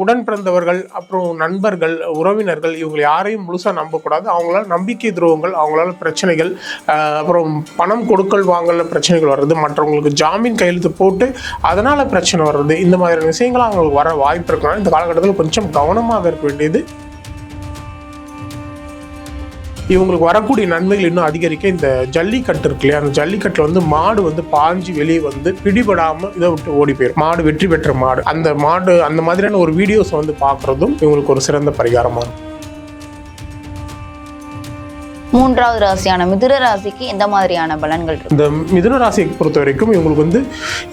உடன் பிறந்தவர்கள் அப்புறம் நண்பர்கள் உறவினர்கள் இவங்க யாரையும் முழுசாக நம்பக்கூடாது. அவங்களால நம்பிக்கை துரோகங்கள் அவங்களால பிரச்சனைகள் அப்புறம் பணம் கொடுக்கல் வாங்கல பிரச்சனைகள் வர்றது மற்றவங்களுக்கு ஜாமீன் கையெழுத்து போட்டு அதனால் பிரச்சனை வர்றது இந்த மாதிரியான விஷயங்கள் அவங்களுக்கு வர வாய்ப்பு இருக்கனால இந்த காலகட்டத்தில் கொஞ்சம் கவனமாக இருக்க வேண்டியது இவங்களுக்கு வரக்கூடிய நன்மைகள் இன்னும் அதிகரிக்க இந்த ஜல்லிக்கட்டு இருக்கு இல்லையா? அந்த ஜல்லிக்கட்டுல வந்து மாடு வந்து பாஞ்சு வெளியே வந்து பிடிபடாம இதை விட்டு ஓடி போயிடும் மாடு வெற்றி பெற்ற மாடு. அந்த மாடு அந்த மாதிரியான ஒரு வீடியோஸ் வந்து பார்க்குறதும் இவங்களுக்கு ஒரு சிறந்த பரிகாரமா இருக்கும். மூன்றாவது ராசியான மிதுர ராசிக்கு எந்த மாதிரியான பலன்கள் இருக்கு? இந்த மிதுன ராசியை பொறுத்த வரைக்கும் இவங்களுக்கு வந்து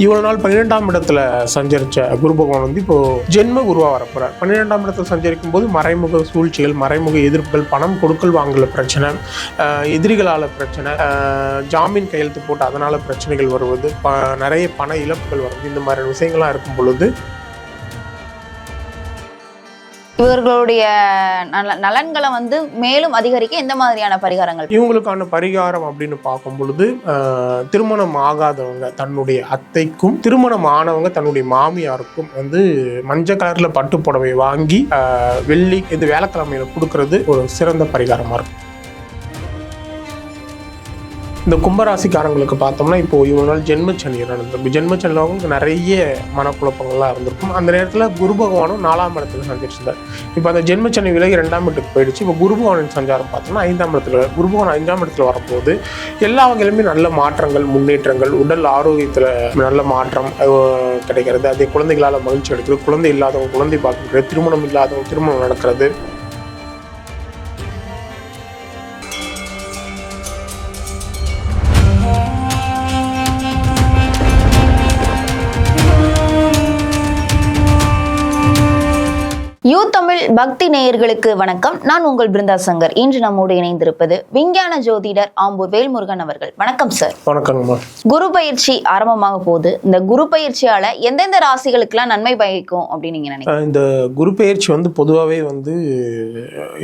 இவ்வளவு நாள் பன்னிரெண்டாம் இடத்துல சஞ்சரிச்ச குரு பகவான் வந்து இப்போ ஜென்ம குருவா வரப்போறார். பன்னிரெண்டாம் இடத்துல சஞ்சரிக்கும் போது மறைமுக சூழ்ச்சிகள் மறைமுக எதிர்ப்புகள் பணம் கொடுக்கல் வாங்கல பிரச்சனை எதிரிகளால் எதிரிகளால பிரச்சனை ஜாமீன் கையெழுத்து போட்டு அதனால பிரச்சனைகள் வருவது ப நிறைய பண இழப்புகள் வருது இந்த மாதிரியான விஷயங்கள்லாம் இருக்கும் பொழுது இவர்களுடைய நலன்களை வந்து மேலும் அதிகரிக்க எந்த மாதிரியான பரிகாரங்கள்? இவங்களுக்கான பரிகாரம் அப்படின்னு பார்க்கும் பொழுது திருமணம் ஆகாதவங்க தன்னுடைய அத்தைக்கும் திருமணம் ஆனவங்க தன்னுடைய மாமியாருக்கும் வந்து மஞ்சள் கலர்ல பட்டு புடவை வாங்கி வெள்ளி இது வேலைக்கிழமையில கொடுக்கறது ஒரு சிறந்த பரிகாரமா இருக்கும். இந்த கும்பராசிக்காரங்களுக்கு பார்த்தோம்னா இப்போ இவ்வளவு நாள் ஜென்மச்சனி நடந்திருக்கும் ஜென்மச்சனியில் அவங்களுக்கு நிறைய மனக்குழப்பங்கள்லாம் இருந்திருக்கும். அந்த நேரத்தில் குரு பகவானும் நாலாம் இடத்துல சந்திச்சிருந்தார். இப்போ அந்த ஜென்மச்சனி விலகி ரெண்டாம் இடத்துக்கு போயிடுச்சு. இப்போ குரு பகவானின் சஞ்சாரம் பார்த்தோம்னா ஐந்தாம் இடத்துல குரு பகவான் ஐந்தாம் இடத்துல வரும்போது எல்லா வகையிலுமே நல்ல மாற்றங்கள் முன்னேற்றங்கள் உடல் ஆரோக்கியத்தில் நல்ல மாற்றம் கிடைக்கிறது. அதே குழந்தைகளால் மகிழ்ச்சி எடுக்கிறது குழந்தை இல்லாதவங்க குழந்தை பார்க்குறது திருமணம் இல்லாதவங்க திருமணம் நடக்கிறது. யூ தமிழ் பக்தி நேயர்களுக்கு வணக்கம். நான் உங்கள் பிருந்தா சங்கர். இன்று நம்மோடு இணைந்திருப்பது விஞ்ஞான ஜோதிடர் ஆம்பூர் வேல்முருகன் அவர்கள். வணக்கம் சார் வணக்கங்கம்மா குரு பயிற்சி ஆரம்பமாக போகுது. இந்த குரு பயிற்சியால எந்தெந்த ராசிகளுக்கெல்லாம் நன்மை பயக்கும் அப்படின்னு நீங்க நினைக்கிறீங்க? இந்த குரு பெயர்ச்சி வந்து பொதுவாகவே வந்து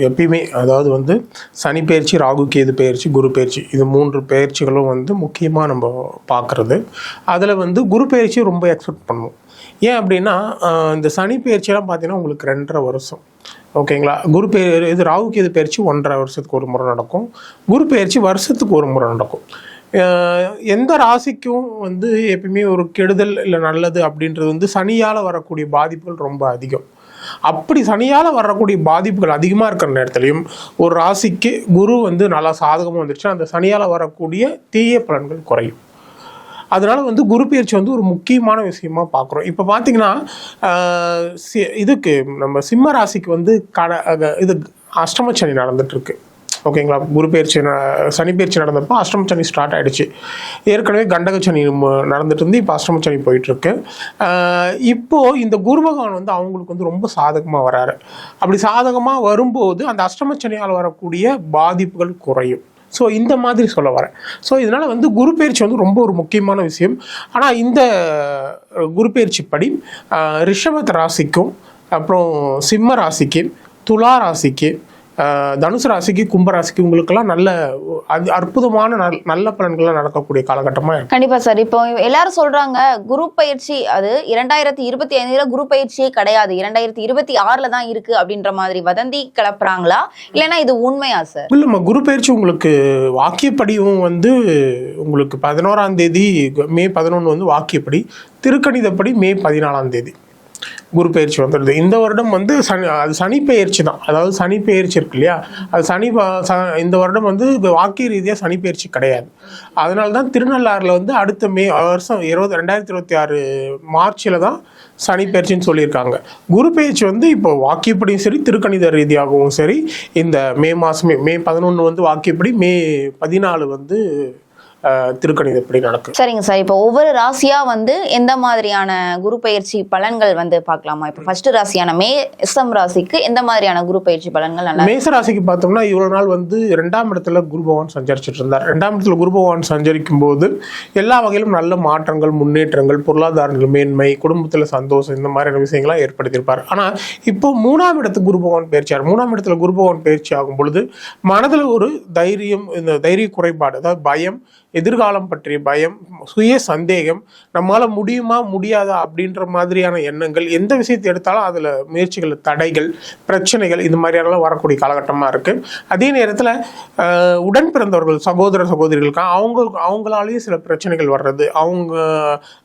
எப்பயுமே அதாவது வந்து சனி பெயர்ச்சி ராகு கேது பெயர்ச்சி குரு பெயர்ச்சி இது மூன்று பெயர்ச்சிகளும் வந்து முக்கியமாக நம்ம பார்க்குறது. அதில் வந்து குரு பெயர்ச்சி ரொம்ப எக்ஸ்பெக்ட் பண்ணுவோம். ஏன் அப்படின்னா இந்த சனி பயிற்சியெல்லாம் பார்த்தீங்கன்னா உங்களுக்கு ரெண்டரை வருஷம். ஓகேங்களா? குரு பெயர் இது ராகுக்கு இது பெயர்ச்சி ஒன்றரை வருஷத்துக்கு ஒரு முறை நடக்கும். குரு பெயர்ச்சி வருஷத்துக்கு ஒரு முறை நடக்கும். எந்த ராசிக்கும் வந்து எப்பயுமே ஒரு கெடுதல் இல்லை நல்லது அப்படின்றது வந்து சனியால் வரக்கூடிய பாதிப்புகள் ரொம்ப அதிகம். அப்படி சனியால் வரக்கூடிய பாதிப்புகள் அதிகமாக இருக்கிற நேரத்துலையும் ஒரு ராசிக்கு குரு வந்து நல்லா சாதகமாக வந்துருச்சுன்னா அந்த சனியால் வரக்கூடிய தீய பலன்கள் குறையும். அதனால் வந்து குரு பயிற்சி வந்து ஒரு முக்கியமான விஷயமா பார்க்குறோம் இப்போ பார்த்தீங்கன்னா சி- இதுக்கு நம்ம சிம்ம ராசிக்கு வந்து கட இது அஷ்டம சனி நடந்துட்டு ஓகேங்களா? குரு பயிற்சி ந- சனி பயிற்சி நடந்தப்போ அஷ்டம சனி ஸ்டார்ட் ஆகிடுச்சு ஏற்கனவே கண்டக சனி நடந்துட்டு இருந்து இப்போ அஷ்டம சனி போயிட்டுருக்கு. இப்போது இந்த குரு பகவான் வந்து அவங்களுக்கு வந்து ரொம்ப சாதகமாக வராரு. அப்படி சாதகமாக வரும்போது அந்த அஷ்டம சனியால் வரக்கூடிய பாதிப்புகள் குறையும். ஸோ இந்த மாதிரி சொல்ல வரேன். ஸோ இதனால் வந்து குரு பயிற்சி வந்து ரொம்ப ஒரு முக்கியமான விஷயம். ஆனால் இந்த குரு பயிற்சி படி ரிஷபத் ராசிக்கும் அப்புறம் சிம்ம ராசிக்கு துலா ராசிக்கு தனுசு ராசிக்கு கும்ப ராசிக்கு உங்களுக்கெல்லாம் நல்ல அது அற்புதமான நல் நல்ல பலன்கள்லாம் நடக்கக்கூடிய காலகட்டமாக இருக்கு. கண்டிப்பா சார். இப்போ எல்லாரும் சொல்றாங்க குரு பயிற்சி அது இரண்டாயிரத்தி இருபத்தி ஐந்துல குரு பயிற்சியே கிடையாது. இரண்டாயிரத்தி இருபத்தி ஆறுல தான் இருக்கு அப்படின்ற மாதிரி வதந்தி கிளப்புறாங்களா? இல்லைன்னா இது உண்மையா சார்? இல்லைம்மா குரு பயிற்சி உங்களுக்கு வாக்கியப்படியும் வந்து உங்களுக்கு பதினோராம் தேதி மே பதினொன்று வந்து வாக்கியப்படி திருக்கணிதப்படி மே பதினாலாம் தேதி. குரு பயிற்சி வந்துடுது. இந்த வருடம் வந்து சனி அது சனி பயிற்சி தான். அதாவது சனி பயிற்சி இருக்கு இல்லையா? அது சனி இந்த வருடம் வந்து வாக்கிய ரீதியாக சனி பயிற்சி கிடையாது. அதனால தான் திருநள்ளாறில் வந்து அடுத்த மே வருஷம் இருபது ரெண்டாயிரத்தி இருபத்தி ஆறு மார்ச்சில் தான் சனி பயிற்சின்னு சொல்லியிருக்காங்க. குரு பயிற்சி வந்து இப்போ வாக்கியப்படியும் சரி திருக்கணித ரீதியாகவும் சரி இந்த மே மாதமே மே பதினொன்று வந்து வாக்கியப்படி மே பதினாலு வந்து அஹ், திருக்கணிதப்படி நடக்கும் சரிங்க சார். இப்போ ஒவ்வொரு ராசியா வந்து எந்த மாதிரியான குரு பயிற்சி பலன்கள் வந்து பார்க்கலாமா? இப்போ ஃபர்ஸ்ட் ராசியான மேசம் ராசிக்கு எந்த மாதிரியான குரு பயிற்சி பலன்கள் நல்லா மேச ராசிக்கு பார்த்தோம்னா இவ்வளவு நாள் வந்து ரெண்டாம் இடத்துல குரு பகவான் சஞ்சரிச்சிட்டு இருந்தார். ரெண்டாம் இடத்துல குரு பகவான் சஞ்சரிக்கும் போது எல்லா வகையிலும் நல்ல மாற்றங்கள் முன்னேற்றங்கள் பொருளாதார மேன்மை குடும்பத்தில் சந்தோஷம் இந்த மாதிரியான விஷயங்கள்லாம் ஏற்படுத்தியிருப்பார். ஆனால் இப்போ மூணாம் இடத்துக்கு குரு பகவான் பயிற்சியார் மூணாம் இடத்துல குரு பகவான் பயிற்சி ஆகும் பொழுது மனதில் ஒரு தைரியம் இந்த தைரிய குறைபாடு அதாவது பயம் எதிர்காலம் பற்றிய பயம் சுய சந்தேகம் நம்மளால் முடியுமா முடியாதா அப்படின்ற மாதிரியான எண்ணங்கள் எந்த விஷயத்தை எடுத்தாலும் அதில் முயற்சிகள் தடைகள் பிரச்சனைகள் இது மாதிரியானலாம் வரக்கூடிய காலகட்டமாக இருக்குது அதே நேரத்தில் உடன் பிறந்தவர்கள் சகோதர சகோதரிகளுக்கு அவங்க அவங்களாலேயும் சில பிரச்சனைகள் வர்றது அவங்க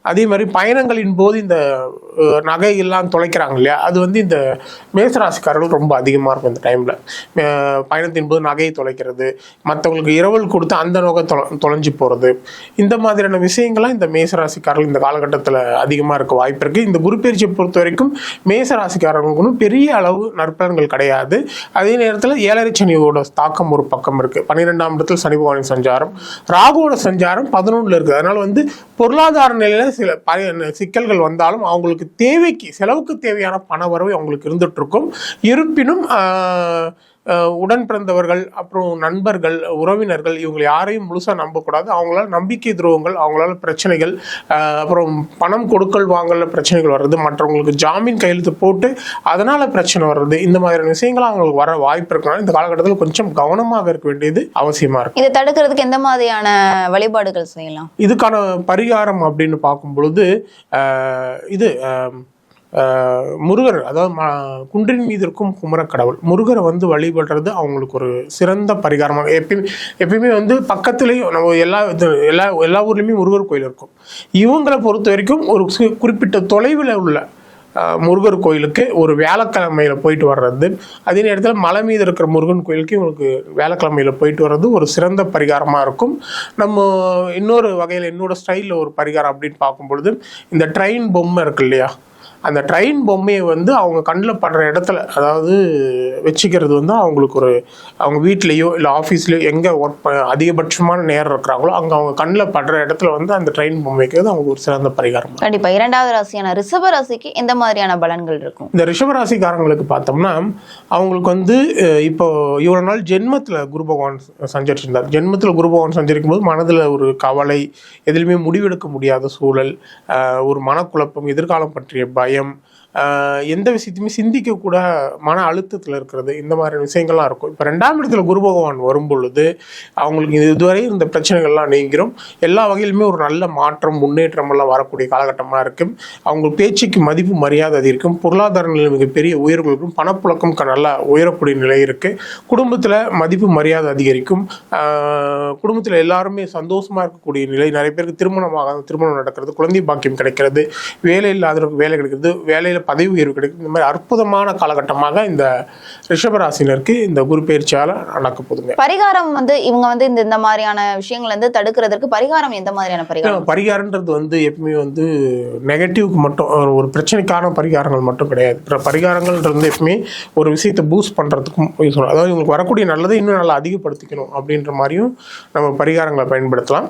அதே மாதிரி பயணங்களின் போது இந்த அஹ், நகை எல்லாம் தொலைக்கிறாங்க இல்லையா அது வந்து இந்த மேசராசிக்காரர்கள் ரொம்ப அதிகமாக இருக்கும் இந்த டைமில் பயணத்தின் போது நகையை தொலைக்கிறது மற்றவங்களுக்கு இரவல் கொடுத்து அந்த நகை தொலை தொலைஞ்சு போகிறது இந்த மாதிரியான விஷயங்கள்லாம் இந்த மேசராசிக்காரர்கள் இந்த காலகட்டத்தில் அதிகமாக இருக்க வாய்ப்பு இருக்குது இந்த குரு பயிற்சியை பொறுத்த வரைக்கும் மேசராசிக்காரர்களுக்கும் பெரிய அளவு நற்பலன்கள் கிடையாது. அதே நேரத்தில் ஏழரை சனியோட தாக்கம் ஒரு பக்கம் இருக்குது பன்னிரெண்டாம் இடத்தில் சனி பகவானின் சஞ்சாரம் ராகுவோட சஞ்சாரம் பதினொன்றில் இருக்குது அதனால் வந்து பொருளாதார நிலையில் சில ப- சிக்கல்கள் வந்தாலும் அவங்களுக்கு தேவைக்கு செலவுக்கு தேவையான பண வரவு அவங்களுக்கு இருந்துகிட்ருக்கும் இருப்பினும் உடன் பிறந்தவர்கள் அப்புறம் நண்பர்கள் உறவினர்கள் இவங்க யாரையும் முழுசாக நம்பக்கூடாது. அவங்களால நம்பிக்கை துரோகங்கள் அவங்களால பிரச்சனைகள் அப்புறம் பணம் கொடுக்கல் வாங்கல பிரச்சனைகள் வர்றது மற்றவங்களுக்கு ஜாமீன் கையெழுத்து போட்டு அதனால பிரச்சனை வர்றது இந்த மாதிரியான விஷயங்கள் அவங்களுக்கு வர வாய்ப்பு இருக்கனால இந்த காலகட்டத்தில் கொஞ்சம் கவனமாக இருக்க வேண்டியது அவசியமா இருக்கு. இதை தடுக்கிறதுக்கு எந்த மாதிரியான வழிபாடுகள் செய்யலாம்? இதுக்கான பரிகாரம் அப்படின்னு பார்க்கும் பொழுது இது முருகர் அதாவது குன்றின் மீது இருக்கும் குமரக்கடவுள் முருகரை வந்து வழிபடுறது அவங்களுக்கு ஒரு சிறந்த பரிகாரமாக எப்பயுமே எப்பயுமே வந்து பக்கத்துலேயும் நம்ம எல்லா இது- எல்லா எல்லா ஊர்லேயுமே முருகர் கோயில் இருக்கும். இவங்களை பொறுத்த வரைக்கும் ஒரு குறிப்பிட்ட தொலைவில் உள்ள முருகர் கோயிலுக்கு ஒரு வியாழக்கிழமையில போயிட்டு வர்றது. அதே நேரத்தில் மலை மீது இருக்கிற முருகன் கோயிலுக்கு இவங்களுக்கு வியாழக்கிழமையில் போயிட்டு வர்றது ஒரு சிறந்த பரிகாரமாக இருக்கும். நம்ம இன்னொரு வகையில் இன்னொரு ஸ்டைலில் ஒரு பரிகாரம் அப்படின்னு பார்க்கும் பொழுது இந்த ட்ரெயின் பொம்மை இருக்கு இல்லையா? அந்த ட்ரெயின் பொம்மையை வந்து அவங்க கண்ணில் படுற இடத்துல அதாவது வச்சுக்கிறது வந்து அவங்களுக்கு ஒரு அவங்க வீட்லேயோ இல்லை ஆஃபீஸ்லேயோ எங்கே ஒர்க் அதிகபட்சமான நேரம் இருக்கிறாங்களோ அங்கே அவங்க கண்ணில் படுற இடத்துல வந்து அந்த ட்ரெயின் பொம்மை வைக்கிறது அவங்களுக்கு ஒரு சிறந்த பரிகாரம். கண்டிப்பா. இரண்டாவது ராசியான ரிஷப ராசிக்கு எந்த மாதிரியான பலன்கள் இருக்கும். இந்த ரிஷபராசிக்காரங்களுக்கு பார்த்தோம்னா அவங்களுக்கு வந்து இப்போ இவ்வளோ நாள் ஜென்மத்தில் குரு பகவான் சஞ்சரிச்சிருந்தார். ஜென்மத்தில் குரு பகவான் சஞ்சரிக்கும் போது மனதில் ஒரு கவலை எதிலுமே முடிவெடுக்க முடியாத சூழல் ஒரு மனக்குழப்பம் எதிர்காலம் பற்றிய பயம் அஹ், எந்த விஷயத்தையுமே சிந்திக்க கூட மன அழுத்தத்தில் இருக்கிறது இந்த மாதிரி விஷயங்கள்லாம் இருக்கும். இப்போ ரெண்டாம் இடத்துல குரு பகவான் வரும் பொழுது அவங்களுக்கு இது இதுவரை இந்த பிரச்சனைகள்லாம் நீங்கிரும். எல்லா வகையிலுமே ஒரு நல்ல மாற்றம் முன்னேற்றம் எல்லாம் வரக்கூடிய காலகட்டமாக இருக்கும். அவங்க பேச்சுக்கு மதிப்பு மரியாதை அதிகரிக்கும் பொருளாதார நிலை மிகப்பெரிய உயர்வுகளுக்கும் பணப்புழக்கம் க- நல்லா உயரக்கூடிய நிலை இருக்குது குடும்பத்தில் மதிப்பு மரியாதை அதிகரிக்கும். குடும்பத்தில் எல்லாருமே சந்தோஷமாக இருக்கக்கூடிய நிலை நிறைய பேருக்கு திருமணமாக திருமணம் நடக்கிறது குழந்தை பாக்கியம் கிடைக்கிறது வேலை இல்லாதவருக்கு வேலை கிடைக்கிறது வேலையில் பதவி உயர்வு கிடைக்கிறது இந்த மாதிரி அற்புதமான காலகட்டமாக இந்த ரிஷபராசினருக்கு இந்த குரு பயிற்சியால் நடக்க போதுங்க பரிகாரம் வந்து இவங்க வந்து இந்த இந்த மாதிரியான விஷயங்கள் வந்து தடுக்கிறதுக்கு பரிகாரம் எந்த மாதிரியான பரிகாரம்? பரிகாரன்றது வந்து எப்பவுமே வந்து நெகட்டிவ்க்கு மட்டும் ஒரு பிரச்சனைக்கான பரிகாரங்கள் மட்டும் கிடையாது. பரிகாரங்கள்ன்றது வந்து எப்பவுமே ஒரு விஷயத்தை பூஸ்ட் பண்ணுறதுக்கும் அதாவது இவங்களுக்கு வரக்கூடிய நல்லதை இன்னும் நல்லா அதிகப்படுத்திக்கணும் அப்படின்ற மாதிரியும் நம்ம பரிகாரங்களை பயன்படுத்தலாம்.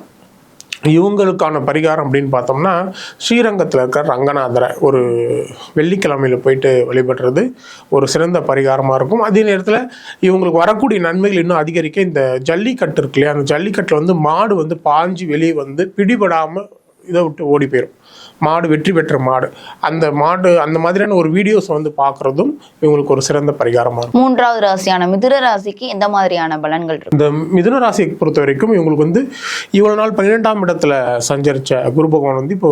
இவங்களுக்கான பரிகாரம் அப்படின்னு பார்த்தோம்னா ஸ்ரீரங்கத்தில் இருக்கிற ரங்கநாதரை ஒரு வெள்ளிக்கிழமையில் போயிட்டு வழிபடுறது ஒரு சிறந்த பரிகாரமாக இருக்கும். அதே நேரத்தில் இவங்களுக்கு வரக்கூடிய நன்மைகள் இன்னும் அதிகரிக்க இந்த ஜல்லிக்கட்டு இருக்கு இல்லையா? அந்த ஜல்லிக்கட்டில் வந்து மாடு வந்து பாஞ்சு வெளியே வந்து பிடிபடாமல் இதை விட்டு ஓடி போயிடும் மாடு வெற்றி பெற்ற மாடு. அந்த மாடு அந்த மாதிரியான ஒரு வீடியோஸ் வந்து பார்க்குறதும் இவங்களுக்கு ஒரு சிறந்த பரிகாரமாக இருக்கும். மூன்றாவது ராசியான மிதுன ராசிக்கு எந்த மாதிரியான பலன்கள் இந்த மிதுன ராசியை பொறுத்த வரைக்கும் இவங்களுக்கு வந்து இவ்வளவு நாள் பன்னிரெண்டாம் இடத்துல சஞ்சரிச்ச குரு பகவான் வந்து இப்போ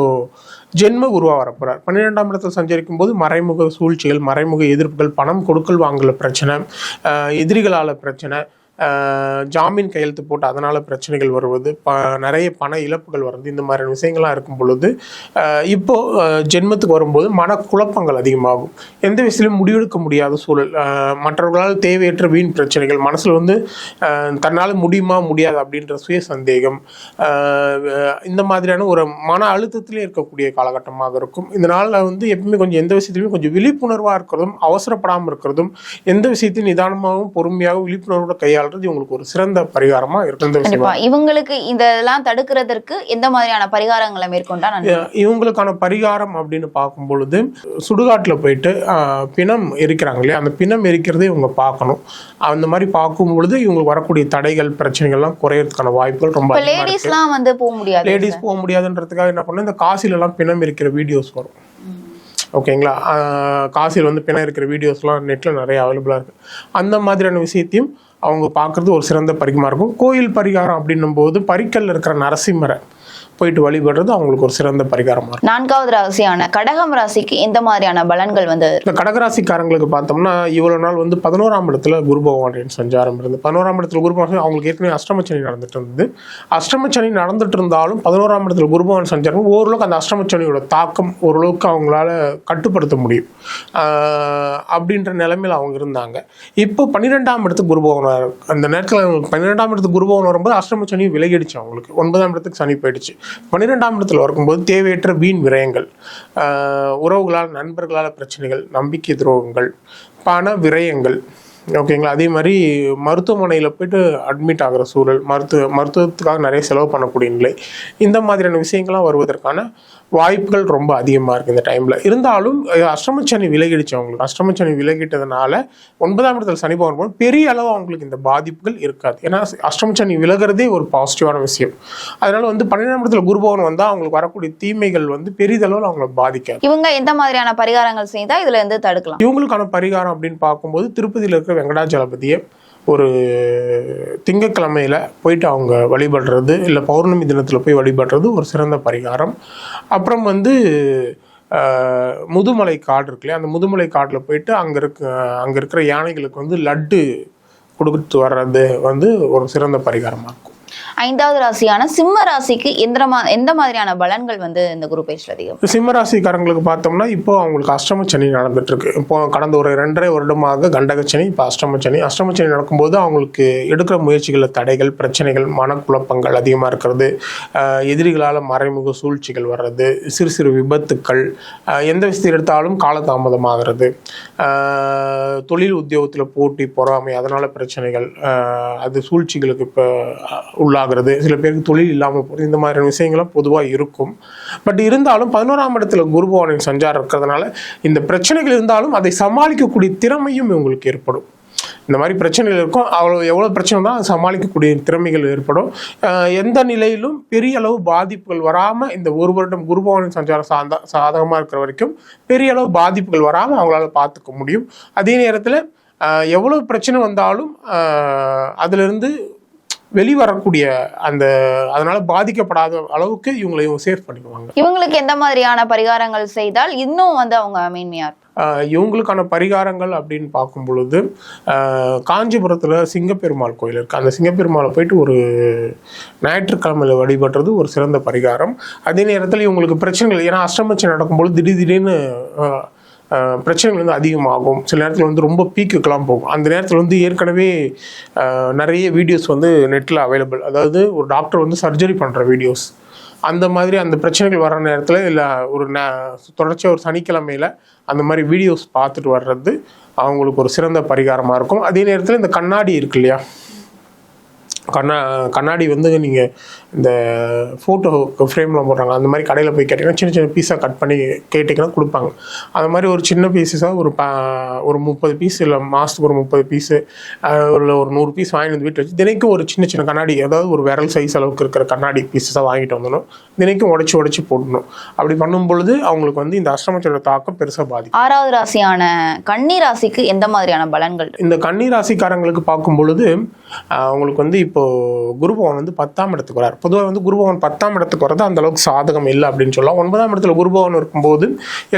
ஜென்ம குருவா வரப்போறார். பன்னிரெண்டாம் இடத்துல சஞ்சரிக்கும் போது மறைமுக சூழ்ச்சிகள் மறைமுக எதிர்ப்புகள் பணம் கொடுக்கல் வாங்கல பிரச்சனை எதிரிகளால பிரச்சனை ஜாமீன் கையெழுத்து போட்டு அதனால் பிரச்சனைகள் வருவது ப நிறைய பண இழப்புகள் வருது இந்த மாதிரியான விஷயங்கள்லாம் இருக்கும் பொழுது இப்போது ஜென்மத்துக்கு வரும்போது மனக்குழப்பங்கள் அதிகமாகும். எந்த விஷயத்திலும் முடிவெடுக்க முடியாத சூழல். மற்றவர்களால் தேவையற்ற வீண் பிரச்சனைகள் மனசில் வந்து தன்னால் முடியுமா முடியாது அப்படின்ற சுய சந்தேகம் இந்த மாதிரியான ஒரு மன அழுத்தத்திலே இருக்கக்கூடிய காலகட்டமாக இருக்கும். இதனால் வந்து எப்பவுமே கொஞ்சம் எந்த விஷயத்திலுமே கொஞ்சம் விழிப்புணர்வாக இருக்கிறதும் அவசரப்படாமல் இருக்கிறதும் எந்த விஷயத்தையும் நிதானமாகவும் பொறுமையாகவும் விழிப்புணர்வோட கையாளுறது இவங்களுக்கு ஒரு சிறந்த இந்த விஷயம் கண்டிப்பா. இவங்களுக்கு இதெல்லாம் தடுக்கிறதற்கு எந்த மாதிரியான பரிகாரங்களை மேற்கொண்டா இவங்களுக்கான பரிகாரம் அப்படின்னு பார்க்கும் பொழுது சுடுகாட்டில் போயிட்டு பிணம் எரிக்கிறாங்க இல்லையா? அந்த பிணம் எரிக்கிறதை இவங்க பார்க்கணும். அந்த மாதிரி பார்க்கும் பொழுது இவங்களுக்கு வரக்கூடிய தடைகள் பிரச்சனைகள்லாம் குறையறதுக்கான வாய்ப்புகள் ரொம்ப இருக்கு. லேடிஸ்லாம் வந்து போக முடியாது லேடிஸ் போக முடியாதுன்றதுக்காக என்ன பண்ண இந்த காசில எல்லாம் பிணம் இருக்கிற வீடியோஸ் வரும். ஓகேங்களா? காசியில் வந்து பிணம் இருக்கிற வீடியோஸ்லாம் நெட்டில் நிறைய அவைலபிளாக இருக்குது அந்த மாதிரியான விஷயத்தையும் அவங்க பார்க்குறது ஒரு சிறந்த பரிகமாக இருக்கும். கோயில் பரிகாரம் அப்படின்னும் போது பரிக்கல்ல இருக்கிற நரசிம்மரை போயிட்டு வழிபடுறது அவங்களுக்கு ஒரு சிறந்த பரிகாரமாக இருக்கும். நான்காவது ராசியான கடகம் ராசிக்கு எந்த மாதிரியான பலன்கள் வந்து இந்த கடகராசிக்காரங்களுக்கு பார்த்தோம்னா இவ்வளோ நாள் வந்து பதினோராம் இடத்துல குரு பகவானின் சஞ்சாரம் இருந்து பதினோராம் இடத்துல குரு பகவான் அவங்களுக்கு ஏற்கனவே அஷ்டமச்சனி நடந்துட்டு இருந்தது. அஷ்டமச்சனி நடந்துட்டு இருந்தாலும் பதினோராம் இடத்துல குரு பகவான் சஞ்சாரம் ஓரளவுக்கு அந்த அஷ்டமச்சனியோட தாக்கம் ஓரளவுக்கு அவங்களால கட்டுப்படுத்த முடியும். அப்படின்ற நிலைமையில் அவங்க இருந்தாங்க. இப்போ பன்னிரெண்டாம் இடத்துக்கு குரு பகவான் அந்த நேரத்தில் பன்னிரெண்டாம் இடத்துக்கு குரு பகவான் வரும்போது அஷ்டமச்சனி விலகிடுச்சு அவங்களுக்கு. ஒன்பதாம் இடத்துக்கு சனி போயிடுச்சு. பன்னிரெண்டாம் இடத்துல வரும்போது தேவையற்ற வீண் விரயங்கள் ஆஹ் உறவுகளால் நண்பர்களால் பிரச்சனைகள் நம்பிக்கை துரோகங்கள் பண விரயங்கள் ஓகேங்களா? அதே மாதிரி மருத்துவமனையில் போயிட்டு அட்மிட் ஆகிற சூழல் மருத்துவ மருத்துவத்துக்காக நிறைய செலவு பண்ணக்கூடிய நிலை இந்த மாதிரியான விஷயங்கள்லாம் வருவதற்கான வாய்ப்புகள் ரொம்ப அதிகமாக இருக்குது இந்த டைமில் இருந்தாலும் அஷ்டமச்சனி விலகிடுச்சு அவங்களுக்கு. அஷ்டமச்சனி விலகிட்டதுனால ஒன்பதாம் இடத்துல சனி பகவான் போது பெரிய அளவு அவங்களுக்கு இந்த பாதிப்புகள் இருக்காது. ஏன்னா அஷ்டமச்சனி விலகிறதே ஒரு பாசிட்டிவான விஷயம். அதனால வந்து பன்னிரெண்டாம் இடத்துல குரு பகவான் வந்தால் அவங்களுக்கு வரக்கூடிய தீமைகள் வந்து பெரிதளவில் அவங்களை பாதிக்காது. இவங்க எந்த மாதிரியான பரிகாரங்கள் செய்தா இதுல இருந்து தடுக்கலாம்? இவங்களுக்கான பரிகாரம் அப்படின்னு பார்க்கும்போது திருப்பதியில் இருக்கிற வெங்கடாஜலபதியை ஒரு திங்கக்கிழமையில் போயிட்டு அவங்க வழிபடுறது இல்லை பௌர்ணமி தினத்தில் போய் வழிபடுறது ஒரு சிறந்த பரிகாரம். அப்புறம் வந்து முதுமலை காடு இருக்குல்லையா அந்த முதுமலை காட்டில் போயிட்டு அங்கே இருக்க அங்கே இருக்கிற யானைகளுக்கு வந்து லட்டு கொடுத்து வர்றது வந்து ஒரு சிறந்த பரிகாரமாக இருக்கும். ஐந்தாவது ராசியான சிம்ம ராசிக்கு எந்த மா- எந்த மாதிரியான பலன்கள் வந்து இந்த குரு பயிற்சி அதிகம்? சிம்மராசிக்காரங்களுக்கு பார்த்தோம்னா இப்போ அவங்களுக்கு அஷ்டம சனி நடந்துட்டு இருக்கு இப்போ கடந்த ஒரு ரெண்டரை வருடமாக கண்டகச்சனி இப்போ அஷ்டம சனி. அஷ்டம சனி நடக்கும்போது அவங்களுக்கு எடுக்கிற முயற்சிகளில் தடைகள் பிரச்சனைகள் மனக்குழப்பங்கள் அதிகமாக இருக்கிறது. எதிரிகளால் மறைமுக சூழ்ச்சிகள் வர்றது சிறு சிறு விபத்துக்கள் எந்த விஷயத்தை எடுத்தாலும் காலதாமதமாகிறது. தொழில் உத்தியோகத்தில் போட்டி பொறாமை அதனால் பிரச்சனைகள் அது சூழ்ச்சிகளுக்கு இப்போ ஆகிறது சில பேருக்கு தொழில் இல்லாமல் போகிறது இந்த மாதிரியான விஷயங்கள்லாம் பொதுவாக இருக்கும். பட் இருந்தாலும் பதினோராம் இடத்துல குருபவனின் சஞ்சாரம் இருக்கிறதுனால இந்த பிரச்சனைகள் இருந்தாலும் அதை சமாளிக்கக்கூடிய திறமையும் இவங்களுக்கு ஏற்படும். இந்த மாதிரி பிரச்சனைகள் இருக்கும். அவ்வளோ எவ்வளோ பிரச்சனை தான் சமாளிக்கக்கூடிய திறமைகள் ஏற்படும். எந்த நிலையிலும் பெரிய அளவு பாதிப்புகள் வராமல் இந்த ஒரு வருடம் குருபவனின் சஞ்சாரம் சார்ந்த சாதகமாக இருக்கிற வரைக்கும் பெரிய அளவு பாதிப்புகள் வராமல் அவங்களால பார்த்துக்க முடியும். அதே நேரத்தில் எவ்வளோ பிரச்சனை வந்தாலும் அதிலிருந்து வெளிவரக்கூடிய அந்த அதனால பாதிக்கப்படாத அளவுக்கு இவங்களை இவங்க சேஃப் பண்ணிக்குவாங்க. இவங்களுக்கு எந்த மாதிரியான பரிகாரங்கள் செய்தால் இன்னும் வந்து அவங்க மேன்மையா இவங்களுக்கான பரிகாரங்கள் அப்படின்னு பார்க்கும் பொழுது காஞ்சிபுரத்தில் சிங்கப்பெருமாள் கோயில் இருக்குது அந்த சிங்கப்பெருமாளை போயிட்டு ஒரு ஞாயிற்றுக்கிழமையில் வழிபடுறது ஒரு சிறந்த பரிகாரம். அதே நேரத்தில் இவங்களுக்கு பிரச்சனைகள் ஏன்னா அஷ்டமச்சி நடக்கும்போது திடீர் திடீர்னு பிரச்சனைகள் வந்து அதிகமாகும். சில நேரத்தில் வந்து ரொம்ப பீக்குக்கெல்லாம் போகும். அந்த நேரத்தில் வந்து ஏற்கனவே நிறைய வீடியோஸ் வந்து நெட்டில் அவைலபிள் அதாவது ஒரு டாக்டர் வந்து சர்ஜரி பண்ணுற வீடியோஸ் அந்த மாதிரி அந்த பிரச்சனைகள் வர நேரத்தில் இல்லை ஒரு ந- தொடர்ச்சியாக ஒரு சனிக்கிழமையில் அந்த மாதிரி வீடியோஸ் பார்த்துட்டு வர்றது அவங்களுக்கு ஒரு சிறந்த பரிகாரமாக இருக்கும். அதே நேரத்தில் இந்த கண்ணாடி இருக்கு இல்லையா? கண்ணா கண்ணாடி வந்து நீங்கள் இந்த ஃபோட்டோ ஃப்ரேமில் போடுறாங்க. அந்த மாதிரி கடையில் போய் கேட்டிங்கன்னா சின்ன சின்ன பீஸாக கட் பண்ணி கேட்டிங்கன்னா கொடுப்பாங்க. அந்த மாதிரி ஒரு சின்ன பீஸஸாக ஒரு ப ஒரு முப்பது பீஸ் இல்லை மாதத்துக்கு ஒரு முப்பது பீஸு ஒரு ஒரு நூறு பீஸ் வாங்கிட்டு வந்து வீட்டில் வச்சு தினைக்கும் ஒரு சின்ன சின்ன கண்ணாடி அதாவது ஒரு விரல் சைஸ் அளவுக்கு இருக்கிற கண்ணாடி பீஸஸாக வாங்கிட்டு வந்துடணும் தினைக்கும் உடச்சி உடச்சி போடணும். அப்படி பண்ணும் பொழுது அவங்களுக்கு வந்து இந்த அஷ்டமச்சோட தாக்கம் பெருசாக பாதிக்கும். ஆறாவது ராசியான கன்னி ராசிக்கு எந்த மாதிரியான பலன்கள்? இந்த கன்னி ராசிக்காரங்களுக்கு பார்க்கும் பொழுது அவங்களுக்கு வந்து இப்போ இப்போது குருபவன் வந்து பத்தாம் இடத்துக்கு வரார். பொதுவாக வந்து குருபவன் பத்தாம் இடத்துக்கு வரது அந்த அளவுக்கு சாதகம் இல்லை அப்படின்னு சொல்லலாம். ஒன்பதாம் இடத்துல குருபவன் இருக்கும்போது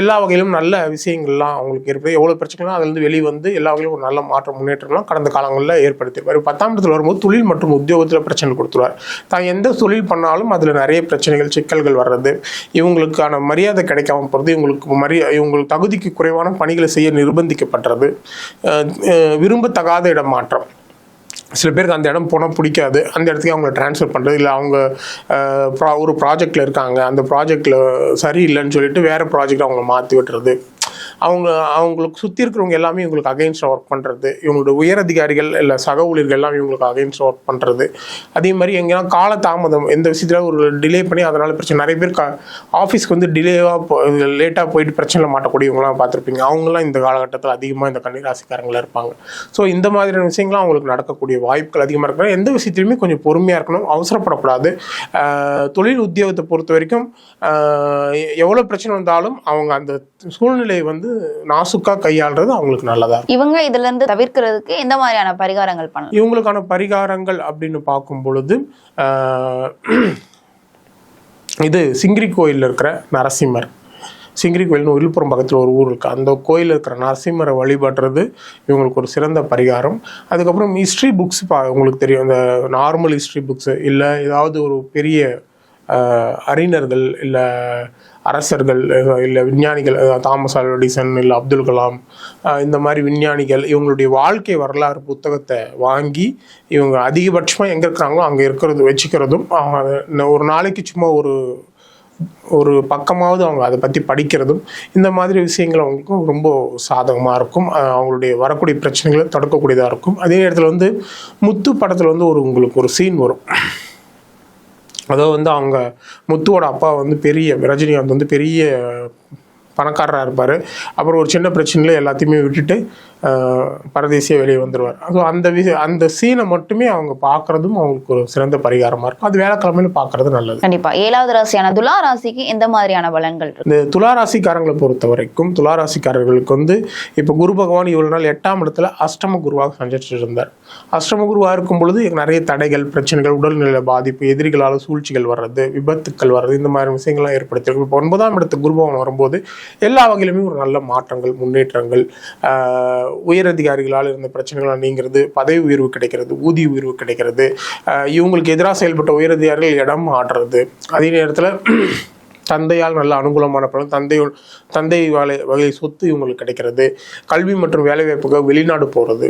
எல்லா வகையிலும் நல்ல விஷயங்கள்லாம் அவங்களுக்கு ஏற்படுது எவ்வளோ பிரச்சனைலாம் அதுலேருந்து வெளியே வந்து எல்லா வகையிலும் ஒரு நல்ல மாற்றம் முன்னேற்றம்லாம் கடந்த காலங்களில் ஏற்படுத்தியிருப்பார். பத்தாம் இடத்துல வரும்போது தொழில் மற்றும் உத்தியோகத்தில் பிரச்சனை கொடுத்துருவார். தான் எந்த தொழில் பண்ணாலும் அதில் நிறைய பிரச்சனைகள் சிக்கல்கள் வர்றது இவங்களுக்கான மரியாதை கிடைக்காம போகிறது இவங்களுக்கு மரியா இவங்களுக்கு தகுதிக்கு குறைவான பணிகளை செய்ய நிர்பந்திக்கப்படுறது விரும்பத்தகாத இடம் மாற்றம் சில பேருக்கு அந்த இடம் போனால் பிடிக்காது. அந்த இடத்துக்கு அவங்கள ட்ரான்ஸ்ஃபர் பண்ணுறது இல்லை. அவங்க ப்ரா- ஒரு ப்ராஜெக்டில் இருக்காங்க. அந்த ப்ராஜெக்டில் சரியில்லைன்னு சொல்லிட்டு வேறு ப்ராஜெக்ட் அவங்கள மாற்றி விட்டுறது. அவங்க அவங்களுக்கு சுற்றி இருக்கிறவங்க எல்லாமே இவங்களுக்கு அகைன்ஸ்டாக ஒர்க் பண்ணுறது இவங்களோட உயர் அதிகாரிகள் இல்லை சக ஊழியர்கள் எல்லாம் இவங்களுக்கு அகைன்ஸ்டாக ஒர்க் பண்ணுறது அதே மாதிரி எங்கேனா கால தாமதம் எந்த விஷயத்தில் ஒரு டிலே பண்ணி அதனால் பிரச்சனை. நிறைய பேர் கா ஆஃபீஸ்க்கு வந்து டிலேவாக லேட்டாக போயிட்டு பிரச்சனையில் மாட்டக்கூடியவங்களாம் பார்த்துருப்பீங்க. அவங்களாம் இந்த காலகட்டத்தில் அதிகமாக இந்த கன்னிராசிக்காரங்களாக இருப்பாங்க. ஸோ இந்த மாதிரியான விஷயங்கள்லாம் அவங்களுக்கு நடக்கக்கூடிய வாய்ப்புகள் அதிகமாக இருக்கிற எந்த விஷயத்திலுமே கொஞ்சம் பொறுமையாக இருக்கணும் அவசரப்படக்கூடாது. தொழில் உத்தியோகத்தை பொறுத்த வரைக்கும் எவ்வளோ பிரச்சனை வந்தாலும் அவங்க அந்த சூழ்நிலையை வந்து வந்து நாசுக்கா கையாளுறது அவங்களுக்கு நல்லதா இவங்க இதுல இருந்து தவிர்க்கிறதுக்கு எந்த மாதிரியான பரிகாரங்கள் பண்ணலாம்? இவங்களுக்கான பரிகாரங்கள் அப்படின்னு பார்க்கும் பொழுது இது சிங்கிரி கோயிலில் இருக்கிற நரசிம்மர். சிங்கிரி கோயில்னு விழுப்புரம் பக்கத்தில் ஒரு ஊர் இருக்குது அந்த கோயிலில் இருக்கிற நரசிம்மரை வழிபடுறது இவங்களுக்கு ஒரு சிறந்த பரிகாரம். அதுக்கப்புறம் ஹிஸ்ட்ரி புக்ஸ் பா உங்களுக்கு தெரியும். இந்த நார்மல் ஹிஸ்ட்ரி புக்ஸு இல்லை ஏதாவது ஒரு பெரிய அறிஞர்கள் இல்லை அரசர்கள் இல்லை விஞ்ஞானிகள் தாமஸ் ஆல்வா இல்லை அப்துல் கலாம் இந்த மாதிரி விஞ்ஞானிகள் இவங்களுடைய வாழ்க்கை வரலாறு புத்தகத்தை வாங்கி இவங்க அதிகபட்சமாக எங்கே இருக்கிறாங்களோ அங்கே இருக்கிறது வச்சுக்கிறதும் அவங்க அதை ஒரு நாளைக்கு சும்மா ஒரு ஒரு பக்கமாவது அவங்க அதை பற்றி படிக்கிறதும் இந்த மாதிரி விஷயங்கள் அவங்களுக்கும் ரொம்ப சாதகமாக இருக்கும். அவங்களுடைய வரக்கூடிய பிரச்சனைகளை தடுக்கக்கூடியதாக இருக்கும். அதே நேரத்தில் வந்து முத்து படத்தில் வந்து ஒரு உங்களுக்கு ஒரு சீன் வரும். அதாவது வந்து அவங்க முத்துவோட அப்பா வந்து பெரிய ரஜினிகாந்த் வந்து பெரிய பணக்காரராக இருப்பார். அப்புறம் ஒரு சின்ன பிரச்சனையில் எல்லாத்தையுமே விட்டுட்டு பரதேசியா வெளியே வந்துடுவார் அது அந்த வி அந்த சீனை மட்டுமே அவங்க பார்க்குறதும் அவங்களுக்கு ஒரு சிறந்த பரிகாரமாக இருக்கும். அது வேலைக்கிழமையில பார்க்குறது நல்லது. கண்டிப்பா. ஏழாவது ராசியான துலா ராசிக்கு எந்த மாதிரியான பலன்கள் இந்த துளாராசிக்காரங்களை பொறுத்த வரைக்கும் துளாராசிக்காரர்களுக்கு வந்து இப்போ குரு பகவான் இவ்வளோ நாள் எட்டாம் இடத்துல அஷ்டம குருவாக சஞ்சரிச்சுட்டு இருந்தார். அஷ்டம குருவாக இருக்கும் பொழுது நிறைய தடைகள் பிரச்சனைகள் உடல்நிலை பாதிப்பு எதிரிகளால் சூழ்ச்சிகள் வர்றது விபத்துக்கள் வர்றது இந்த மாதிரி விஷயங்கள்லாம் ஏற்படுத்திருக்கு இப்போ ஒன்பதாம் இடத்துக்கு குரு பகவான் வரும்போது எல்லா வகையிலுமே ஒரு நல்ல மாற்றங்கள் முன்னேற்றங்கள் உயரதிகாரிகளால் இருந்த பிரச்சனைகள் நீங்கிறது பதவி உயர்வு கிடைக்கிறது ஊதிய உயர்வு கிடைக்கிறது இவங்களுக்கு எதிராக செயல்பட்ட உயரதிகாரிகள் இடம் மாற்றுறது. அதே நேரத்தில் தந்தையால் நல்ல அனுகூலமான பலன் தந்தையோட தந்தை வேலை வகை சொத்து இவங்களுக்கு கிடைக்கிறது. கல்வி மற்றும் வேலைவாய்ப்புக்காக வெளிநாடு போகிறது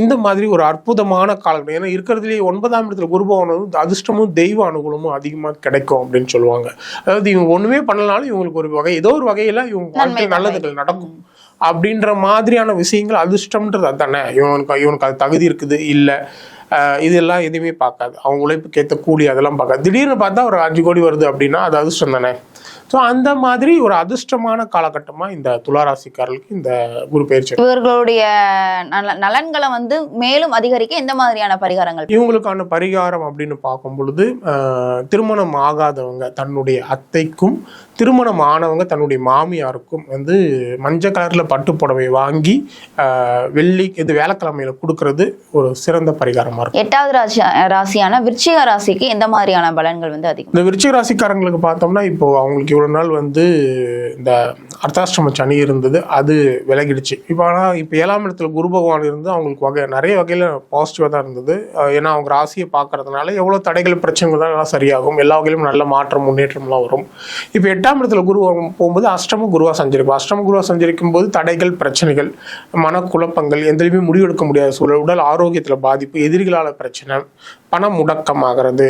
இந்த மாதிரி ஒரு அற்புதமான காலகட்டம். ஏன்னா இருக்கிறதுலேயே ஒன்பதாம் இடத்துல குருபவன் வந்து அதிர்ஷ்டமும் தெய்வ அனுகூலமும் அதிகமாக கிடைக்கும் அப்படின்னு சொல்லுவாங்க. அதாவது இவங்க ஒன்றுமே பண்ணலனாலும் இவங்களுக்கு ஒரு வகை ஏதோ ஒரு வகையில் இவங்க வாழ்க்கை நல்லதுகள் நடக்கும். அப்படின்ற மாதிரியான விஷயங்கள் அதிர்ஷ்டம்ன்றது அதுதானே இவனுக்கு இவனுக்கு அது தகுதி இருக்குது இல்லை இதெல்லாம் எதுவுமே பார்க்காது. அவங்க உழைப்புக்கு ஏற்ற கூலி அதெல்லாம் பார்க்காது. திடீர்னு பார்த்தா ஒரு அஞ்சு கோடி வருது அப்படின்னா அது அதிர்ஷ்டம் தானே? ஸோ அந்த மாதிரி ஒரு அதிர்ஷ்டமான காலகட்டமாக இந்த துளாராசிக்காரர்களுக்கு இந்த குரு பயிற்சி இவர்களுடைய நல- நலன்களை வந்து மேலும் அதிகரிக்க எந்த மாதிரியான பரிகாரங்கள்? இவங்களுக்கான பரிகாரம் அப்படின்னு பார்க்கும் பொழுது திருமணம் ஆகாதவங்க தன்னுடைய அத்தைக்கும் திருமணம் ஆனவங்க தன்னுடைய மாமியாருக்கும் வந்து மஞ்சள் கலரில் பட்டு புடவை வாங்கி வெள்ளி இது வேலைக்கிழமையில கொடுக்கறது ஒரு சிறந்த பரிகாரமாக இருக்கும். எட்டாவது ராசி ராசியான விருச்சிக ராசிக்கு எந்த மாதிரியான பலன்கள் வந்து அதிகம்? இந்த விருச்சிக ராசிக்காரங்களுக்கு பார்த்தோம்னா இப்போ அவங்களுக்கு இவ்வளோ நாள் வந்து இந்த அர்த்தாஷ்டம சனி இருந்தது அது விலகிடுச்சு. இப்போ ஆனால் இப்போ ஏழாம் இடத்துல குரு பகவான் இருந்து அவங்களுக்கு வகை நிறைய வகையில் பாசிட்டிவாக தான் இருந்தது. ஏன்னா அவங்க ராசியை பார்க்கறதுனால எவ்வளோ தடைகள் பிரச்சனைகள் தான் எல்லாம் சரியாகும். எல்லா வகையிலும் நல்ல மாற்றம் முன்னேற்றம்லாம் வரும். இப்போ எட்டாம் இடத்துல குரு போகும்போது அஷ்டம குருவாக சஞ்சரிக்கும் அஷ்டம குருவாக சஞ்சரிக்கும் போது தடைகள் பிரச்சனைகள் மனக்குழப்பங்கள் எந்திலுமே முடிவெடுக்க முடியாத சூழல் உடல் ஆரோக்கியத்தில் பாதிப்பு எதிரிகளால் பிரச்சனை பணம் முடக்கமாகிறது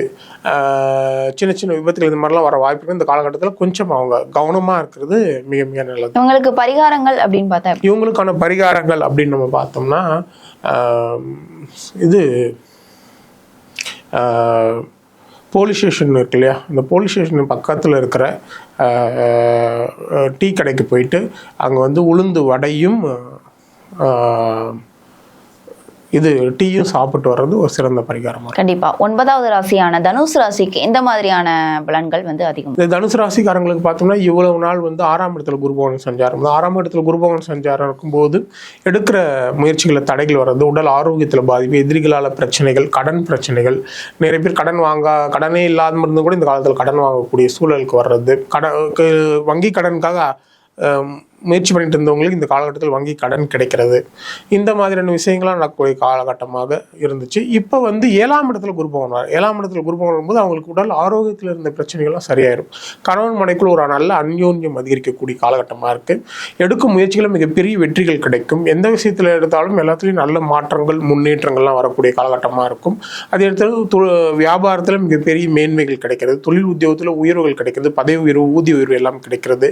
சின்ன சின்ன விபத்துகள் இந்த மாதிரிலாம் வர வாய்ப்பு. இந்த காலகட்டத்தில் கொஞ்சம் அவங்க கவனமாக இருக்கிறது மிக மிக நல்லது இவங்களுக்கு பரிகாரங்கள் அப்படின்னு பார்த்தா? இவங்களுக்கான பரிகாரங்கள் அப்படின்னு நம்ம பார்த்தோம்னா இது போலீஸ் ஸ்டேஷன் இருக்கு இல்லையா அந்த போலீஸ் ஸ்டேஷன் பக்கத்தில் இருக்கிற டீ கடைக்கு போயிட்டு அங்கே வந்து உளுந்து வடையும் இது டீயும் சாப்பிட்டு வர்றது ஒரு சிறந்த பரிகாரமாக கண்டிப்பா. ஒன்பதாவது ராசியான தனுசு ராசிக்கு எந்த மாதிரியான பலன்கள் வந்து அதிகம்? இந்த தனுசு ராசிக்காரங்களுக்கு பார்த்தோம்னா இவ்வளவு நாள் வந்து ஆறாம் இடத்துல குருபவன் சஞ்சாரம். இந்த ஆறாம் இடத்துல குருபவன் சஞ்சாரம் இருக்கும்போது எடுக்கிற முயற்சிகளில் தடைகள் வர்றது உடல் ஆரோக்கியத்தில் பாதிப்பு எதிரிகளால் பிரச்சனைகள் கடன் பிரச்சனைகள் நிறைய பேர் கடன் வாங்க கடனே இல்லாத இருந்து கூட இந்த காலத்தில் கடன் வாங்கக்கூடிய சூழலுக்கு வர்றது. கடன் வங்கி கடனுக்காக முயற்சி பண்ணிட்டு இருந்தவங்களுக்கு இந்த காலகட்டத்தில் வங்கி கடன் கிடைக்கிறது. இந்த மாதிரியான விஷயங்கள்லாம் நடக்கக்கூடிய காலகட்டமாக இருந்துச்சு. இப்போ வந்து ஏழாம் இடத்துல குரு பகவான் ஏழாம் இடத்துல குரு பகவான் வரும்போது அவங்களுக்கு உடல் ஆரோக்கியத்தில் இருந்த பிரச்சனைகள்லாம் சரியாயிரும். கணவன் மனைக்குள் ஒரு நல்ல அந்யோன்யம் அதிகரிக்கக்கூடிய காலகட்டமாக இருக்குது எடுக்கும் முயற்சிகளும் மிகப்பெரிய வெற்றிகள் கிடைக்கும். எந்த விஷயத்தில் எடுத்தாலும் எல்லாத்துலேயும் நல்ல மாற்றங்கள் முன்னேற்றங்கள்லாம் வரக்கூடிய காலகட்டமாக இருக்கும். அதே இடத்துல வியாபாரத்தில் மிகப்பெரிய மேன்மைகள் கிடைக்கிறது. தொழில் உத்தியோகத்தில் உயர்வுகள் கிடைக்கிறது. பதவி உயர்வு ஊதிய உயர்வு எல்லாம் கிடைக்கிறது.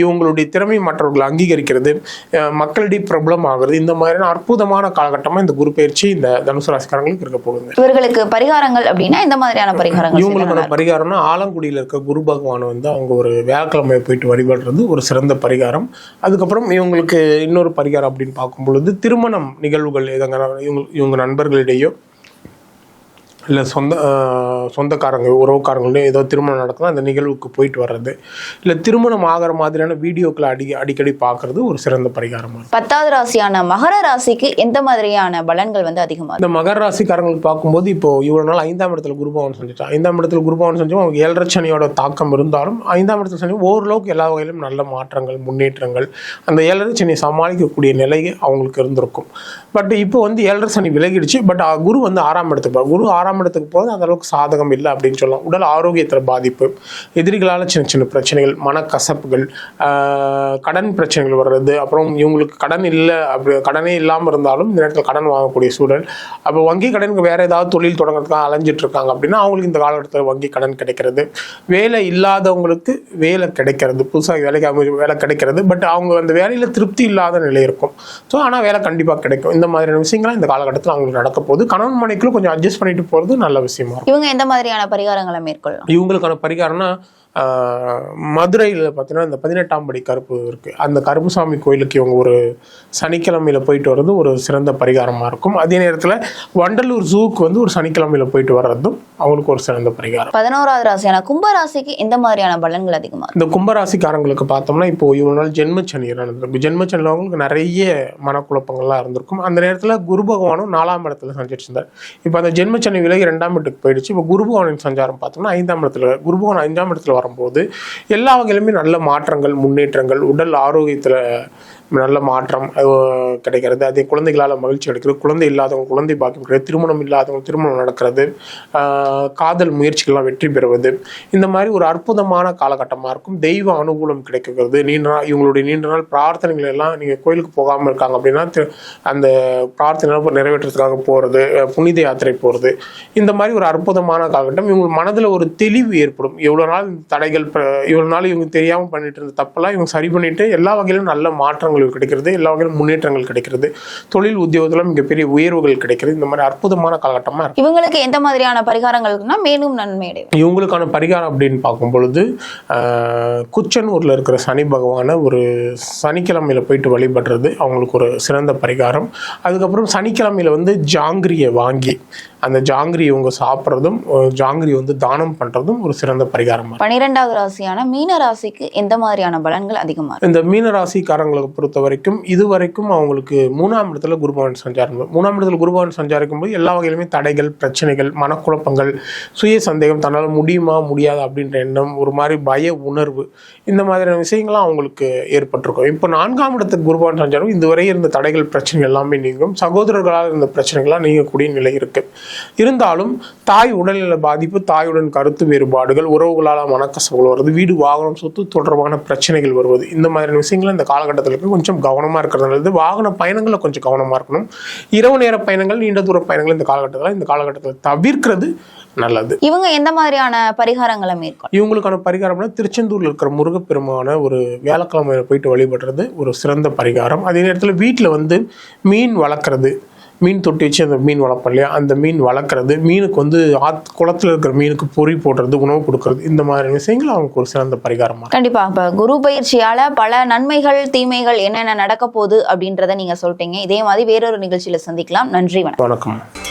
இவங்களுடைய திறமை மற்றவர்கள் அங்கீகரிக்கிறது மக்களிடையே பிரபலம் ஆகுறது இந்த மாதிரியான அற்புதமான காலகட்டமாக இந்த குரு பயிற்சி இந்த தனுசு ராசிக்காரங்களுக்கு இருக்க போகுதுங்க இவர்களுக்கு பரிகாரங்கள் அப்படின்னா எந்த மாதிரியான பரிகாரங்கள் இவங்களுக்கான? பரிகாரம்னா ஆலங்குடியில் இருக்க குரு பகவானை வந்து அவங்க ஒரு வியாழக்கிழமை போயிட்டு வழிபடுறது ஒரு சிறந்த பரிகாரம் அதுக்கப்புறம் இவங்களுக்கு இன்னொரு பரிகாரம் அப்படின்னு பார்க்கும் பொழுது திருமணம் நிகழ்வுகள் இவங்க இவங்க நண்பர்களிடையோ இல்லை சொந்த சொந்தக்காரங்க உறவுக்காரங்களையும் ஏதோ திருமணம் நடக்குதோ அந்த நிகழ்வுக்கு போயிட்டு வர்றது இல்லை திருமணம் ஆகிற மாதிரியான வீடியோக்களை அடி அடிக்கடி பார்க்கறது ஒரு சிறந்த பரிகாரமாக பத்தாவது ராசியான மகர ராசிக்கு எந்த மாதிரியான பலன்கள் வந்து அதிகமா இருக்கு? இந்த மகர ராசிக்காரங்களுக்கு பார்க்கும்போது இப்போ இவ்வளோ நாள் ஐந்தாம் இடத்துல குருபவன் செஞ்சுட்டான் ஐந்தாம் இடத்துல குருபவன் செஞ்சோம் அவங்க ஏழரை சனியோட தாக்கம் இருந்தாலும் ஐந்தாம் இடத்துல சனி ஓரளவுக்கு எல்லா வகையிலும் நல்ல மாற்றங்கள் முன்னேற்றங்கள் அந்த ஏழரை சனியை சமாளிக்கக்கூடிய நிலை அவங்களுக்கு இருந்திருக்கும் பட் இப்போ வந்து ஏழரை சனி விலகிடுச்சு பட் குரு வந்து ஆறாம் இடத்துக்கு. குரு ஆறாம் இடத்துக்கு போகிறது அந்த அளவுக்கு சாதகம் இல்லை அப்படின்னு சொல்லலாம். உடல் ஆரோக்கியத்தில் பாதிப்பு எதிரிகளால் சின்ன சின்ன பிரச்சனைகள் மனக்கசப்புகள் கடன் பிரச்சனைகள் வர்றது அப்புறம் இவங்களுக்கு கடன் இல்லை அப்படி கடனே இல்லாமல் இருந்தாலும் இந்த நேரத்தில் கடன் வாங்கக்கூடிய சூழல். அப்போ வங்கி கடனுக்கு வேறு ஏதாவது தொழில் தொடங்குறதுக்காக அலைஞ்சிட்டு இருக்காங்க அப்படின்னா அவங்களுக்கு இந்த காலகட்டத்தில் வங்கி கடன் கிடைக்கிறது. வேலை இல்லாதவங்களுக்கு வேலை கிடைக்கிறது. புதுசாக வேலைக்கு வேலை கிடைக்கிறது. பட் அவங்க அந்த வேலையில் திருப்தி இல்லாத நிலை இருக்கும். ஸோ ஆனால் வேலை கண்டிப்பாக கிடைக்கும். இந்த மாதிரியான விஷயங்கள்லாம் இந்த காலகட்டத்தில் அவங்களுக்கு நடக்க போகுது. கணவன் மனைக்குள்ள கொஞ்சம் அட்ஜஸ்ட் பண்ணிட்டு போகிறது நல்ல விஷயமா இவங்க எந்த மாதிரியான பரிகாரங்களை மேற்கொள்ளலாம்? இவங்களுக்கான பரிகாரம்னா மதுரையில் பார்த்தீங்கன்னா இந்த பதினெட்டாம் படி கருப்பு இருக்குது அந்த கருப்புசாமி கோயிலுக்கு இவங்க ஒரு சனிக்கிழமையில் போயிட்டு வர்றது ஒரு சிறந்த பரிகாரமாக இருக்கும். அதே நேரத்தில் வண்டலூர் ஜூக்கு வந்து ஒரு சனிக்கிழமையில் போயிட்டு வர்றதும் அவங்களுக்கு ஒரு சிறந்த பரிகாரம். பதினோராவது ராசியான கும்ப ராசிக்கு எந்த மாதிரியான பலன்கள் அதிகமா இருக்கு? இந்த கும்பராசிக்காரங்களுக்கு பார்த்தோம்னா இப்போ இவ்வளோ நாள் ஜென்மச்சனி நடந்திருக்கும் ஜென்மச்சனியில் அவங்களுக்கு நிறைய மனக்குழப்பங்கள்லாம் இருந்திருக்கும். அந்த நேரத்தில் குரு பகவானும் நாலாம் இடத்துல சஞ்சிட்டு இருந்தார் இப்போ அந்த ஜென்மச்சனி விலகி ரெண்டாம் இடத்துக்கு போயிடுச்சு. இப்போ குரு பகவானின் சஞ்சாரம் பார்த்தோம்னா ஐந்தாம் இடத்துல குரு பகவான் ஐந்தாம் இடத்துல வரும்போது எல்லா வகையிலுமே நல்ல மாற்றங்கள் முன்னேற்றங்கள் உடல் ஆரோக்கியத்தில் நல்ல மாற்றம் கிடைக்கிறது. அதே குழந்தைகளால் மகிழ்ச்சி கிடைக்கிறது குழந்தை இல்லாதவங்க குழந்தை பாக்கியம் கிடையாது திருமணம் இல்லாதவங்க திருமணம் நடக்கிறது. காதல் முயற்சிகள்லாம் வெற்றி பெறுவது. இந்த மாதிரி ஒரு அற்புதமான காலகட்டமாக இருக்கும். தெய்வ அனுகூலம் கிடைக்கிறது. நீண்ட நாள் இவங்களுடைய நீண்ட நாள் பிரார்த்தனைகள் எல்லாம் நீங்கள் கோயிலுக்கு போகாமல் இருக்காங்க அப்படின்னா அந்த பிரார்த்தனை நிறைவேற்றுறதுக்காக போகிறது புனித யாத்திரை போகிறது இந்த மாதிரி ஒரு அற்புதமான காலகட்டம். இவங்க மனதில் ஒரு தெளிவு ஏற்படும். எவ்வளோ நாள் தடைகள் இவ்வளோ நாள் இவங்க தெரியாமல் பண்ணிட்டு இருந்த தப்பெல்லாம் இவங்க சரி பண்ணிட்டு எல்லா வகையிலும் நல்ல மாற்றங்கள் கிடைக்கிறது எல்லா வகையிலும் முன்னேற்றங்கள் கிடைக்கிறது தொழில் உத்தியோகத்தில் மிகப்பெரிய உயர்வுகள் கிடைக்கிறது. இந்த மாதிரி அற்புதமான காலகட்டமாக இருக்கு. இவங்களுக்கு எந்த மாதிரியான பரிகாரங்கள்னா மேலும் நன்மை அடையும் இவங்களுக்கான பரிகாரம் அப்படின்னு பார்க்கும் பொழுது குச்சனூர்ல இருக்கிற சனி பகவானை ஒரு சனிக்கிழமையில போயிட்டு வழிபடுறது அவங்களுக்கு ஒரு சிறந்த பரிகாரம். அதுக்கப்புறம் சனிக்கிழமையில வந்து ஜாங்கிரியை வாங்கி அந்த ஜாங்கிரி இவங்க சாப்பிட்றதும் ஜாங்கிரி வந்து தானம் பண்றதும் ஒரு சிறந்த பரிகாரமாக பனிரெண்டாவது ராசியான மீன ராசிக்கு எந்த மாதிரியான பலன்கள் அதிகமா இருக்கு? இந்த மீன ராசிக்காரங்களை பொறுத்த வரைக்கும் இது வரைக்கும் அவங்களுக்கு மூணாம் இடத்துல குருபவன் சஞ்சாரம் மூணாம் இடத்துல குருபவன் சஞ்சாரிக்கும் போது எல்லா வகையிலுமே தடைகள் பிரச்சனைகள் மனக்குழப்பங்கள் சுய சந்தேகம் தன்னால் முடியுமா முடியாது அப்படின்ற எண்ணம் ஒரு மாதிரி பய உணர்வு இந்த மாதிரியான விஷயங்கள்லாம் அவங்களுக்கு ஏற்பட்டிருக்கும். இப்போ நான்காம் இடத்துக்கு குருபவன் சஞ்சாரம் இதுவரை இருந்த தடைகள் பிரச்சனைகள் எல்லாமே நீங்கும். சகோதரர்களால் இருந்த பிரச்சனைகள்லாம் நீங்கக்கூடிய நிலை இருக்கு. இருந்தாலும் தாய் உடல்நல பாதிப்பு தாயுடன் கருத்து வேறுபாடுகள் உறவுகளால் மனக்கசவுகள் வருது வீடு வாகனம் சொத்து தொடர்பான பிரச்சனைகள் வருவது. இந்த மாதிரியான விஷயங்கள் இந்த காலகட்டத்தில். கொஞ்சம் கவனமாக இருக்கிறது நல்லது. வாகன பயணங்களில் கொஞ்சம் கவனமாக இருக்கணும். இரவு நேர பயணங்கள் நீண்ட தூர பயணங்கள் இந்த காலகட்டத்தில் இந்த காலகட்டத்தில் தவிர்க்கிறது நல்லது. இவங்க எந்த மாதிரியான பரிகாரங்களை மேற்கொள்ளும் இவங்களுக்கான பரிகாரம்னா திருச்செந்தூர்ல இருக்கிற முருகப்பெருமான ஒரு வியாழக்கிழமையில போயிட்டு வழிபடுறது ஒரு சிறந்த பரிகாரம். அதே நேரத்தில் வீட்டில் வந்து மீன் வளர்க்குறது மீன் தொட்டி வச்சு அந்த மீன் வளர்ப்போம் இல்லையா? அந்த மீன் வளர்க்குறது மீனுக்கு வந்து ஆத் குளத்துல இருக்கிற மீனுக்கு பொறி போடுறது உணவு கொடுக்கறது இந்த மாதிரி விஷயங்கள் அவங்களுக்கு ஒரு சிறந்த பரிகாரமாக கண்டிப்பா. இப்ப குரு பயிற்சியால பல நன்மைகள் தீமைகள் என்னென்ன நடக்க போகுது அப்படின்றத நீங்க சொல்லிட்டீங்க. இதே மாதிரி வேறொரு நிகழ்ச்சியில சந்திக்கலாம். நன்றி வணக்கம். வணக்கம்.